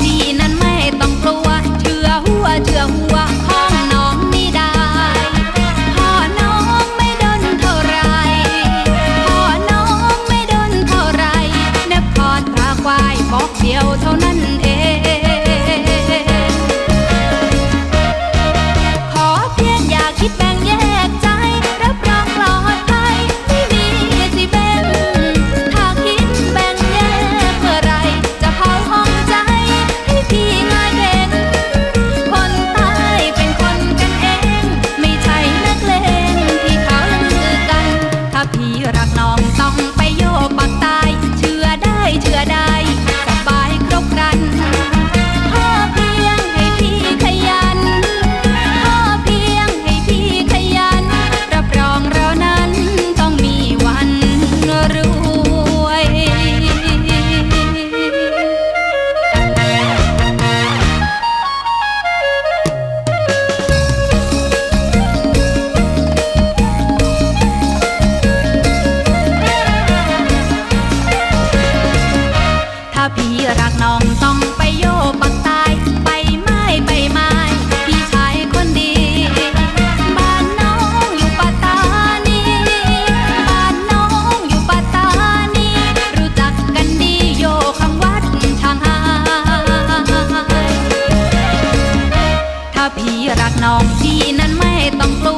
พี่นั้นไม่ต้องกลัว เชื่อหัวเชื่อหัวของน้องนี่ได้พอน้องไม่ดนเท่าไรพอน้องไม่ดนเท่าไรเนบพรตาควายบอกเดียวเท่านั้นเอง ขอเพียงอย่าคิดแบง ถ้าพี่รักน้อง รักน้องพี่นั้นไม่ต้องกลัว